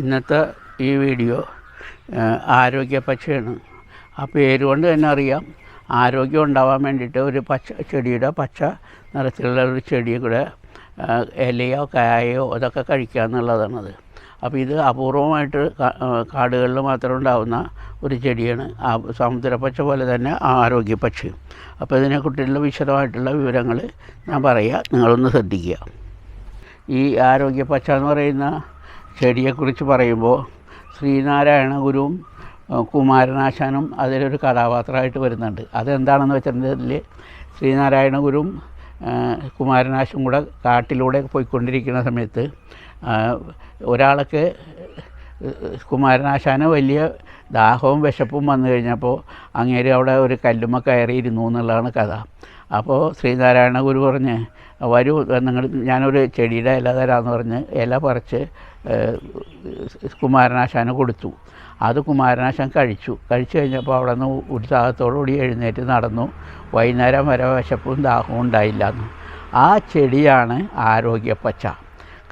ഇന്നത്തെ ഈ വീഡിയോ ആരോഗ്യ പച്ചയാണ് ആ പേരുകൊണ്ട് തന്നെ അറിയാം. ആരോഗ്യം ഉണ്ടാവാൻ വേണ്ടിയിട്ട് ഒരു പച്ച ചെടിയുടെ പച്ച നിറത്തിലുള്ള ഒരു ചെടിയുടെ ഇലയോ കായയോ അതൊക്കെ കഴിക്കുക എന്നുള്ളതാണത്. അപ്പോൾ ഇത് അപൂർവമായിട്ട് കാടുകളിൽ മാത്രം ഉണ്ടാകുന്ന ഒരു ചെടിയാണ്. ആ സമുദ്രപ്പച്ച പോലെ തന്നെ ആരോഗ്യ പക്ഷി. അപ്പോൾ ഇതിനെക്കുറിച്ചുള്ള വിശദമായിട്ടുള്ള വിവരങ്ങൾ ഞാൻ പറയുക. നിങ്ങളൊന്ന് ശ്രദ്ധിക്കുക. ഈ ആരോഗ്യ പച്ച എന്ന് പറയുന്ന ചെടിയെക്കുറിച്ച് പറയുമ്പോൾ ശ്രീനാരായണ ഗുരുവും കുമാരനാശാനും അതിലൊരു കഥാപാത്രമായിട്ട് വരുന്നുണ്ട്. അതെന്താണെന്ന് വെച്ചിട്ടുണ്ടെങ്കിൽ ശ്രീനാരായണ ഗുരുവും കുമാരനാശും കൂടെ കാട്ടിലൂടെ പോയിക്കൊണ്ടിരിക്കുന്ന സമയത്ത് ഒരാൾക്ക് കുമാരനാശാന് വലിയ ദാഹവും വിശപ്പും വന്നു കഴിഞ്ഞപ്പോൾ അങ്ങേര് അവിടെ ഒരു കല്ലുമ്മ കയറിയിരുന്നു എന്നുള്ളതാണ് കഥ. അപ്പോൾ ശ്രീനാരായണ ഗുരു പറഞ്ഞ് വരൂ നിങ്ങൾ ഞാനൊരു ചെടിയുടെ ഇല തരാമെന്ന് പറഞ്ഞ് ഇല പറിച്ച് കുമാരനാശാന് കൊടുത്തു. അത് കുമാരനാശാൻ കഴിച്ചു. കഴിച്ചു കഴിഞ്ഞപ്പോൾ അവിടെ നിന്ന് ഉത്സാഹത്തോടുകൂടി എഴുന്നേറ്റ് നടന്നു. വൈകുന്നേരം വരെ വിശപ്പും ദാഹവും ഉണ്ടായില്ല ആ ചെടിയാണ് ആരോഗ്യപ്പച്ച.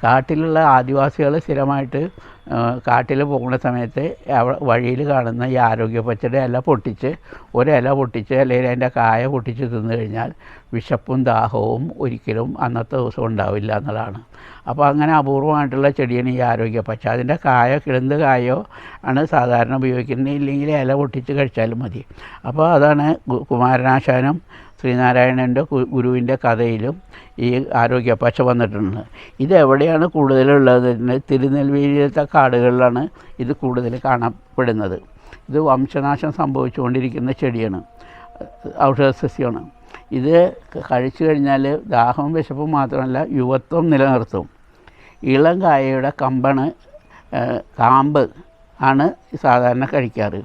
കാട്ടിലുള്ള ആദിവാസികൾ സ്ഥിരമായിട്ട് കാട്ടിൽ പോകുന്ന സമയത്ത് വഴിയിൽ കാണുന്ന ഈ ആരോഗ്യ പച്ചയുടെ ഇല പൊട്ടിച്ച് ഒരില പൊട്ടിച്ച് അല്ലെങ്കിൽ അതിന്റെ കായ പൊട്ടിച്ച് തിന്നു കഴിഞ്ഞാൽ വിശപ്പും ദാഹവും ഒരിക്കലും അന്നത്തെ ദിവസം ഉണ്ടാവില്ല എന്നുള്ളതാണ്. അപ്പോൾ അങ്ങനെ അപൂർവമായിട്ടുള്ള ചെടിയാണ് ഈ ആരോഗ്യ പച്ച. അതിന്റെ കായ കിളുന്ത് കായോ ആണ് സാധാരണ ഉപയോഗിക്കുന്നത്. ഇല്ലെങ്കിൽ ഇല പൊട്ടിച്ച് കഴിച്ചാലും മതി. അപ്പോൾ അതാണ് കുമാരനാശാനും ശ്രീനാരായണന്റെ ഗുരുവിന്റെ കഥയിലും ഈ ആരോഗ്യ ആരോഗ്യപ്പച്ച വന്നിട്ടുണ്ട്. ഇത് എവിടെയാണ് കൂടുതലുള്ളത് തിരുനെൽവേലിയിലത്തെ കാടുകളിലാണ് ഇത് കൂടുതൽ കാണപ്പെടുന്നത്. ഇത് വംശനാശം സംഭവിച്ചുകൊണ്ടിരിക്കുന്ന ചെടിയാണ്. ഔഷധ സസ്യമാണ് ഇത് കഴിച്ചു കഴിഞ്ഞാൽ ദാഹവും വിശപ്പും മാത്രമല്ല യുവത്വം നിലനിർത്തും. ഇളം കായയുടെ കമ്പണ് കാമ്പ് ആണ് സാധാരണ കഴിക്കാറ്.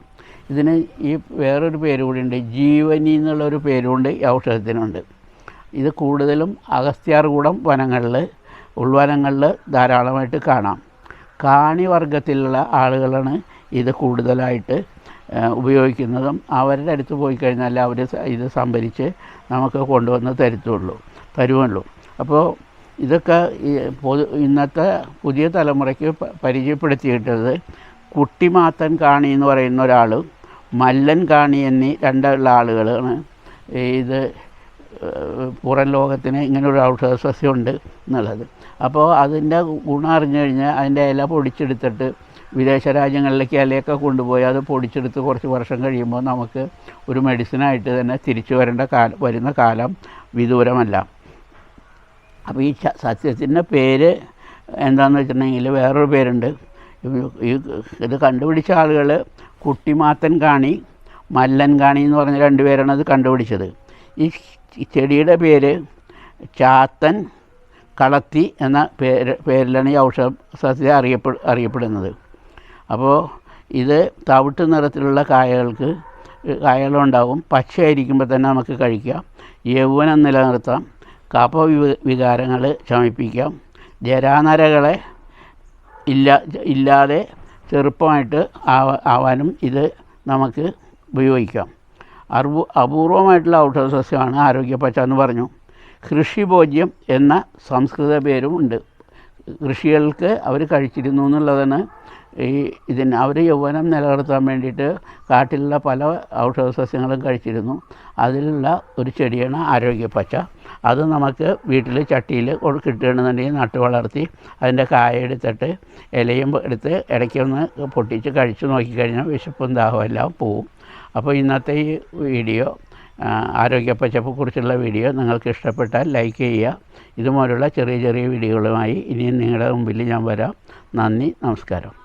ഇതിന് ഈ വേറൊരു പേര് കൂടിയുണ്ട്. ജീവനി എന്നുള്ളൊരു പേരുകൊണ്ട് ഈ ഔഷധത്തിനുണ്ട്. ഇത് കൂടുതലും അഗസ്ത്യാർകൂടം വനങ്ങളിൽ ഉൾവനങ്ങളിൽ ധാരാളമായിട്ട് കാണാം. കാണി വർഗത്തിലുള്ള ആളുകളാണ് ഇത് കൂടുതലായിട്ട് ഉപയോഗിക്കുന്നതും അവരുടെ അടുത്ത് പോയി കഴിഞ്ഞാൽ അവർ ഇത് സംഭരിച്ച് നമുക്ക് കൊണ്ടുവന്ന് തരുത്തുള്ളൂ തരുമല്ലോ അപ്പോൾ ഇതൊക്കെ പൊതു ഇന്നത്തെ പുതിയ തലമുറയ്ക്ക് പരിചയപ്പെടുത്തിയിട്ടത് കുട്ടിമാത്തൻ കാണി എന്ന് പറയുന്ന ഒരാൾ മല്ലൻ കാണി എന്നീ രണ്ടുള്ള ആളുകളാണ്. ഇത് പുറം ലോകത്തിന് ഇങ്ങനെ ഒരു ഔഷധ സസ്യമുണ്ട് എന്നുള്ളത്. അപ്പോൾ അതിന്റെ ഗുണം അറിഞ്ഞു കഴിഞ്ഞാൽ അതിന്റെ ഇല പൊടിച്ചെടുത്തിട്ട് വിദേശ രാജ്യങ്ങളിലേക്ക് ഇലയൊക്കെ കൊണ്ടുപോയി അത് പൊടിച്ചെടുത്ത് കുറച്ച് വർഷം കഴിയുമ്പോൾ നമുക്ക് ഒരു മെഡിസിനായിട്ട് തന്നെ തിരിച്ചു വരേണ്ട കാലം വരുന്ന കാലം വിദൂരമല്ല. അപ്പോൾ ഈ സസ്യത്തിന്റെ പേര് എന്താണെന്ന് വെച്ചിട്ടുണ്ടെങ്കിൽ വേറൊരു പേരുണ്ട്. ഈ ഇത് കണ്ടുപിടിച്ച ആളുകൾ കുട്ടിമാത്തൻ കാണി മല്ലൻ കാണി എന്ന് പറഞ്ഞ രണ്ടുപേരാണ് അത് കണ്ടുപിടിച്ചത്. ഈ ചെടിയുടെ പേര് ചാത്തൻ കളത്തി എന്ന പേര് പേരിലാണ് ഈ ഔഷധ സസ്യ അറിയപ്പെ അറിയപ്പെടുന്നത്. അപ്പോൾ ഇത് തവിട്ട് നിറത്തിലുള്ള കായകൾക്ക് കായകളുണ്ടാവും പച്ചയായിരിക്കുമ്പോൾ തന്നെ നമുക്ക് കഴിക്കാം. യൗവനം നിലനിർത്താം. കഫ വികാരങ്ങൾ ശമിപ്പിക്കാം. ജരാനരകളെ ഇല്ല ഇല്ലാതെ ചെറുപ്പമായിട്ട് ആവ ആവാനും ഇത് നമുക്ക് ഉപയോഗിക്കാം. അർവ അപൂർവമായിട്ടുള്ള ഔഷധ സസ്യമാണ് ആരോഗ്യപ്പച്ച എന്ന് പറഞ്ഞു. കൃഷിഭോജ്യം എന്ന സംസ്കൃത പേരും ഉണ്ട്. കൃഷികൾക്ക് അവർ കഴിച്ചിരുന്നു എന്നുള്ളതാണ് ഈ ഇതിന് അവർ യൗവനം നിലനിർത്താൻ വേണ്ടിയിട്ട് കാട്ടിലുള്ള പല ഔഷധ സസ്യങ്ങളും കഴിച്ചിരുന്നു. അതിലുള്ള ഒരു ചെടിയാണ് ആരോഗ്യപ്പച്ച അത് നമുക്ക് വീട്ടിൽ ചട്ടിയിൽ കിട്ടുകയാണെന്നുണ്ടെങ്കിൽ നട്ട് വളർത്തി അതിന്റെ കായ എടുത്തിട്ട് ഇലയും എടുത്ത് ഇടയ്ക്കൊന്ന് പൊട്ടിച്ച് കഴിച്ച് നോക്കിക്കഴിഞ്ഞാൽ വിശപ്പും ദാഹവും എല്ലാം പോവും. അപ്പോൾ ഇന്നത്തെ ഈ വീഡിയോ ആരോഗ്യ പച്ചപ്പെക്കുറിച്ചുള്ള വീഡിയോ നിങ്ങൾക്ക് ഇഷ്ടപ്പെട്ടാൽ ലൈക്ക് ചെയ്യുക. ഇതുപോലുള്ള ചെറിയ ചെറിയ വീഡിയോകളുമായി ഇനിയും നിങ്ങളുടെ മുമ്പിൽ ഞാൻ വരാം. നന്ദി നമസ്കാരം.